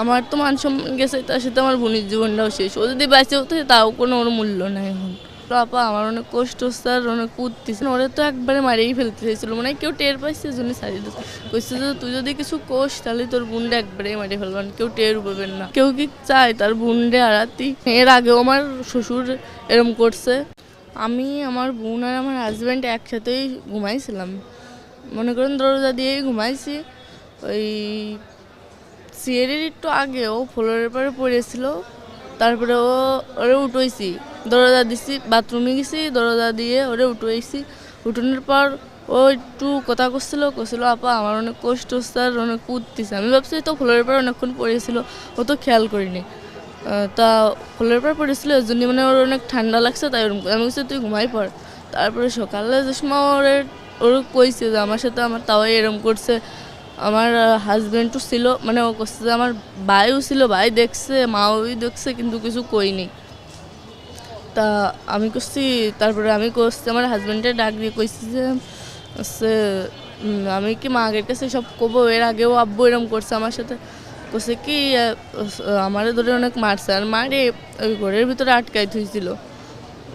আমার তো মান সম্মান গেছে, তার সাথে আমার বোনের জীবনটাও শেষ। ও যদি বেঁচে হতো, তাও কোনো ওর মূল্য নেই এখন। আপা, আমার অনেক কষ্ট আর অনেক উঠতেছে ওরা তো একবারে মারিয়েই ফেলতে চাইছিল। মানে কেউ টের পাইছে জন্য দিচ্ছে কইছে যে তুই যদি কিছু কোষ তাহলে তোর বোনটা একবারে মারিয়ে ফেলবেন কেউ টের পাবেন না। কেউ কি চায় তার বোনরে আড়াতি এর আগেও আমার শ্বশুর এরম করছে। আমি, আমার বোন আর আমার হাজব্যান্ড একসাথেই ঘুমাইছিলাম। মনে করেন দরজা দিয়েই ঘুমাইছি। ওই সিয়ারের একটু আগে ও ফ্লোরের পরে পড়েছিল, তারপরে ও ওরে উঠোইছি, দরজা দিছি, বাথরুমে গেছি, দরজা দিয়ে ওরে উঠোইছি। উঠোনের পর ও একটু কথা করছিল করছিল আপা, আমার অনেক কষ্ট আর অনেক উঠতেছে আমি ভাবছি তো ফ্লোরের পর অনেকক্ষণ পড়েছিল, ও তো খেয়াল করিনি। তা ফ্লোরের পর পড়েছিল জন্য মানে ওর অনেক ঠান্ডা লাগছে, তাই ওরকম আমি বলছি তুই ঘুমাই পড়। তারপরে সকালে যে সময় ওরে ওর কইছে যে, আমার সাথে আমার তাও এরম করছে। আমার হাজব্যান্ডও ছিল মানে ও করছে যে আমার ভাইও ছিল ভাই দেখছে মাও দেখছে কিন্তু কিছু কইনি। তা আমি করছি তারপরে আমি করছি আমার হাজব্যান্ডের ডাক দিয়ে কইছি যে উম, আমি কি মা আগের কাছে সব কবো এর আগেও আব্বু এরম করছে আমার সাথে। করছে কি আমারে ধরে অনেক মারছে আর মারে ওই ঘরের ভিতরে আটকাই থুইছিল।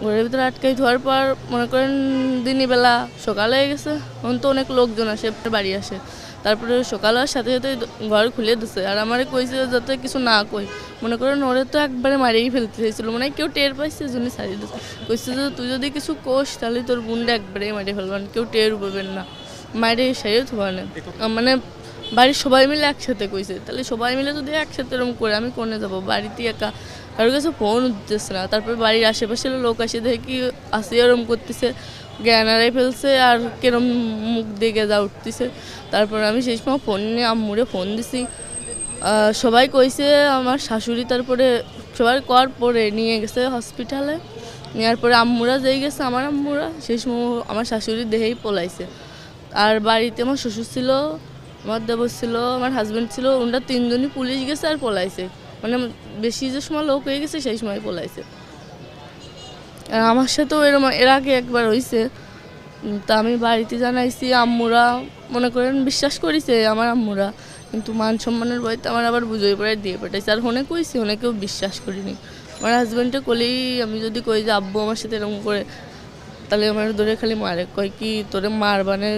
ঘরের ভিতরে আটকাই ধোয়ার পর মনে করেন দিনই বেলা সকালে গেছে তখন তো অনেক লোকজন আসে বাড়ি আসে। তারপরে সকাল হওয়ার সাথে সাথে ঘর খুলে দিছে। আর আমারে কইছে যাতে কিছু না কই মনে করেন ওরে তো একবারে মারিয়েই ফেলতে চাইছিল। মানে কেউ টের পাইছে জন্য সারিয়ে দিচ্ছে কইছে যে তুই যদি কিছু কোষ তাহলে তোর বোনটা একবারে মারিয়ে ফেলবেন কেউ টের পাবেন না। মারে সারিয়ে থোয়ানে মানে বাড়ির সবাই মিলে একসাথে কইছে। তাহলে সবাই মিলে যদি একসাথে এরকম করে, আমি কোনে যাব? বাড়িতে একা। কারোর কাছে ফোন উঠতেছে না। তারপর বাড়ির আশেপাশের লোক আসে, দেখে আসি, ওরম করতেছে। জ্ঞান হারাই ফেলছে আর কেরম মুখ দিয়ে গেজা উঠতেছে। তারপর আমি সেই সময় ফোন নিয়ে আম্মুরে ফোন দিছি। সবাই কইছে, আমার শাশুড়ি তারপরে সবাই কর পরে নিয়ে গেছে হসপিটালে নেওয়ার পরে আম্মুরা যেই গেছে, আমার আম্মুরা, সেই সময় আমার শাশুড়ি দেহেই পলাইছে। আর বাড়িতে আমার শ্বশুর ছিল, আমার দেবর ছিল, আমার হাজব্যান্ড ছিল, ওনারা তিনজনই পুলিশ গেছে আর পলাইছে। মানে বেশি যে সময় লোক হয়ে গেছে, সেই সময় পলাইছে। আর আমার সাথেও এরম এর আগে একবার হয়েছে তা আমি বাড়িতে জানাইছি, আম্মুরা মনে করেন বিশ্বাস করেছে আমার আম্মুরা। কিন্তু মান সম্মানের বইতে আমার আবার বুঝোই পড়ে দিয়ে পাঠাইছে। আর হনে কইছি, হনে কেউ বিশ্বাস করিনি। আমার হাজব্যান্ডে কলেই আমি যদি কই যে, আব্বু, আমার সাথে এরকম করে, তাহলে আমার ধরে খালি মারে। কয় কি, তোরে মার মানে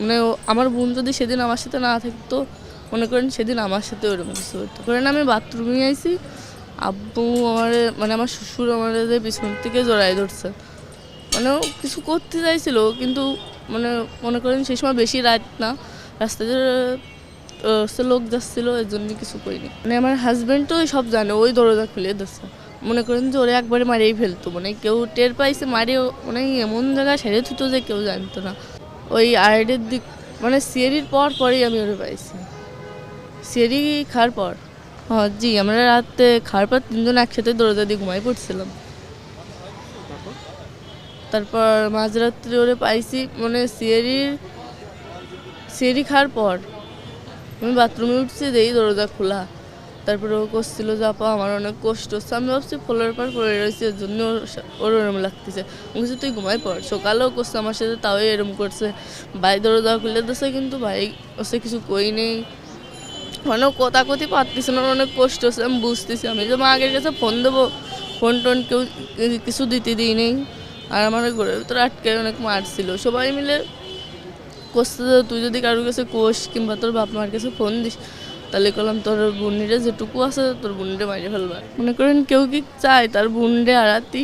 মানে আমার বোন যদি সেদিন আমার সাথে না থাকতো মনে করেন সেদিন আমার সাথে ওরকম কিছু হতো। করেন আমি বাথরুমে আইছি আব্বু আমার মানে আমার শ্বশুর আমার পিছন থেকে জড়াই ধরছে। মানে কিছু করতে চাইছিল কিন্তু মানে মনে করেন সেই সময় বেশি রাত না রাস্তায় যে, লোক যাচ্ছিল এর জন্য কিছু করিনি। মানে আমার হাজব্যান্ড তো সব জানে ওই দরজা খুলে দিচ্ছে মনে করেন যে ওরে একবারে মারিয়েই ফেলতো মানে কেউ টের পাইছে মারিয়ে মানে এমন জায়গায় সেরে থুতো যে কেউ জানতো না। ওই আইডের দিক মানে সিয়ারির পর পরেই আমি ওরে পাইছি। সিয়ারি খাওয়ার পর? হ্যাঁ জি, আমরা রাতে খাওয়ার পর তিনজন একসাথে দরজা দিয়ে ঘুমাই পড়ছিলাম। তারপর মাঝরাত্রি ওরে পাইছি মানে সিয়ারির সিয়ারি খাওয়ার পর। আমি বাথরুমে উঠছি দেই দরজা খোলা। তারপরে ও করছিল যে, আপা, আমার অনেক কষ্ট হচ্ছে। আমি ভাবছি ফলের পর পড়ে রয়েছে, এর জন্য ওর ওরম লাগতেছে। আমি তুই ঘুমাই পড়। সকালেও করছে, আমার সাথে তাও এরম করছে। ভাই দরজা খুলে দিছে, কিন্তু ভাই ওসে কিছু কই নেই। মানে ও কথা কথি পারতেছে না, অনেক কষ্ট হচ্ছে, আমি বুঝতেছি, আমি যে মা আগের কাছে ফোন দেবো ফোন টোন কেউ কিছু দিতে দিই নেই আর আমার ঘরের ভিতরে আটকে অনেক মারছিল সবাই মিলে যে তুই যদি কারোর কাছে কোষ কিংবা তোর বাপ মার কাছে ফোন দিস, তাহলে করলাম তোর বোনিরে যেটুকু আছে তোর বোনিরে মারিয়ে ফেলবা। মনে করেন কেউ কি চায় তার বোনরে আড়াতি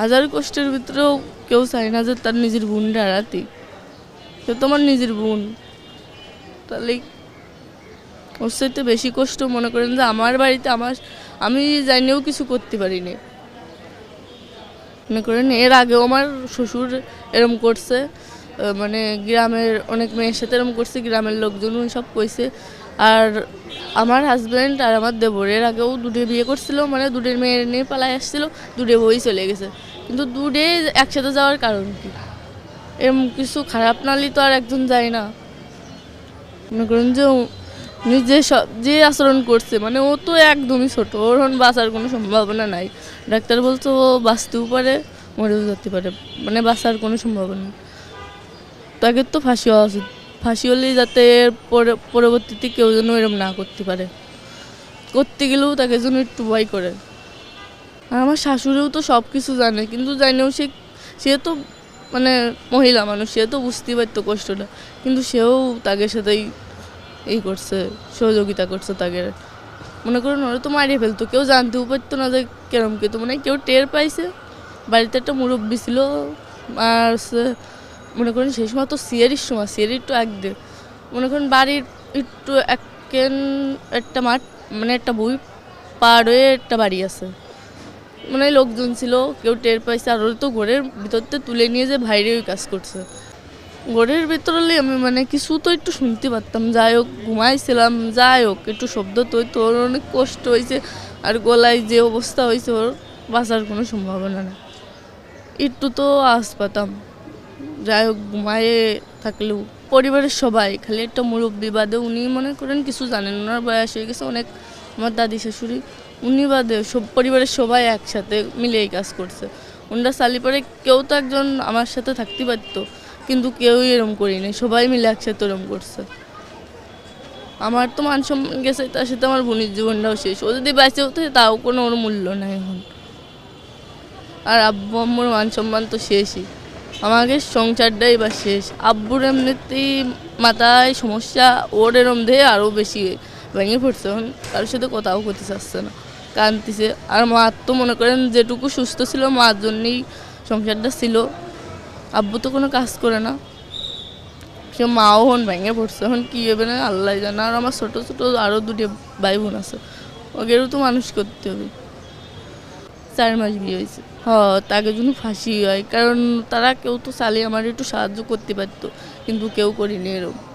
হাজার কষ্টের ভিতরেও কেউ চায় না যে তার নিজের বোনরে আড়াতি সে তোমার নিজের বোন। তাহলে ওর সাথে বেশি কষ্ট মনে করেন যে আমার বাড়িতে আমার আমি জানিও কিছু করতে পারিনি। মনে করেন এর আগেও আমার শ্বশুর এরম করছে মানে গ্রামের অনেক মেয়ের সাথে এরম করছে, গ্রামের লোকজন সব কইছে। আর আমার হাজব্যান্ড আর আমার দেবর এর আগেও দুটো বিয়ে করছিল মানে দুটোর মেয়ের নিয়ে পালায় আসছিল, দুটো বই চলে গেছে। কিন্তু দুটে একসাথে যাওয়ার কারণ কি? এরম কিছু খারাপ নালি তো আর একজন যায় না। মনে করেন যে যে যে আচরণ করছে মানে ও তো একদমই ছোট, ওর বাঁচার কোনো সম্ভাবনা নাই। ডাক্তার বলতো ও বাঁচতেও পারে, মরেও যেতে পারে মানে বাঁচার কোনো সম্ভাবনা তাকে তো ফাঁসি হওয়া উচিত, ফাঁসি হলেই যাতে পরবর্তীতে কেউ যেন এরম না করতে পারে। করতে গেলেও তাকে যেন একটু ভয় করে। আর আমার শাশুড়িও তো সব কিছু জানে, কিন্তু জানেও সে সে তো মানে মহিলা মানুষ, সে তো বুঝতেই পারতো কষ্টটা, কিন্তু সেও তাকে সাথেই এই করছে, সহযোগিতা করছে তাকে। মনে করুন, ওরা তো মারিয়ে ফেলতো, কেউ জানতেও পারতো না যে কেরম কে। তো মানে কেউ টের পাইছে। বাড়িতে একটা মুরব্বী ছিল, আর মনে করেন, সেই সময় তো সিয়ারির সময়, সিয়ারি একটু এক মনে করেন, বাড়ির একটু একেন একটা মাঠ মানে একটা বই পার হয়ে একটা বাড়ি আছে। মানে লোকজন ছিল, কেউ টের পাইছে, আর ওরা তো ঘরের ভিতরতে তুলে নিয়ে যে বাইরে ওই কাজ করছে। ঘরের ভিতরে আমি মানে কিছু তো একটু শুনতে পারতাম। যাই হোক, ঘুমাইছিলাম, যাই হোক, একটু শব্দ তো ওর অনেক কষ্ট হয়েছে আর গলায় যে অবস্থা হয়েছে ওর, বাঁচার কোনো সম্ভাবনা নেই। একটু তো আস পাতাম। যাই হোক ঘুমায়ে থাকলেও, পরিবারের সবাই, খালি একটা মুরব্বী বাদে, উনি মনে করেন কিছু জানেন ওনার বয়স হয়ে গেছে অনেক, আমার দাদি শাশুড়ি, উনি বাদে সব পরিবারের সবাই একসাথে মিলে এই কাজ করছে। ওনারা সালি পরে কেউ তো একজন আমার সাথে থাকতে পারতো। কিন্তু কেউই এরম করিনি সবাই মিলে একসাথে এরম করছে। আমার তো মান সম্মান গেছে, তার সাথে আমার বোনের জীবনটাও শেষ। ও যদি বেঁচে হতো, তাও কোনো ওর মূল্য নাই এখন। আর আব্বু আম্মুর মান সম্মান তো শেষই। আমাকে সংসারটাই বা শেষ। আব্বুর এমনিতেই মাথায় সমস্যা, ওর এরম দিয়ে আরও বেশি ভেঙে পড়ছে এখন। কারোর সাথে কথাও করতে চাচ্ছে না, কাঁদতেছে। আর মা তো মনে করেন যেটুকু সুস্থ ছিল, মার জন্যই সংসারটা ছিল। আব্বু তো কোনো কাজ করে না। সে মাও হন ভেঙে পড়ছে এখন কী হবে না আল্লাহ জানে। আর আমার ছোটো ছোটো আরও দুটি ভাই বোন আছে, ওদেরও তো মানুষ করতে হবে। চার মাস বিয়ে হয়েছে। হ, তাকে জন্য ফাঁসি হয়, কারণ তারা কেউ তো চালিয়ে আমার একটু সাহায্য করতে পারতো, কিন্তু কেউ করিনি এরকম।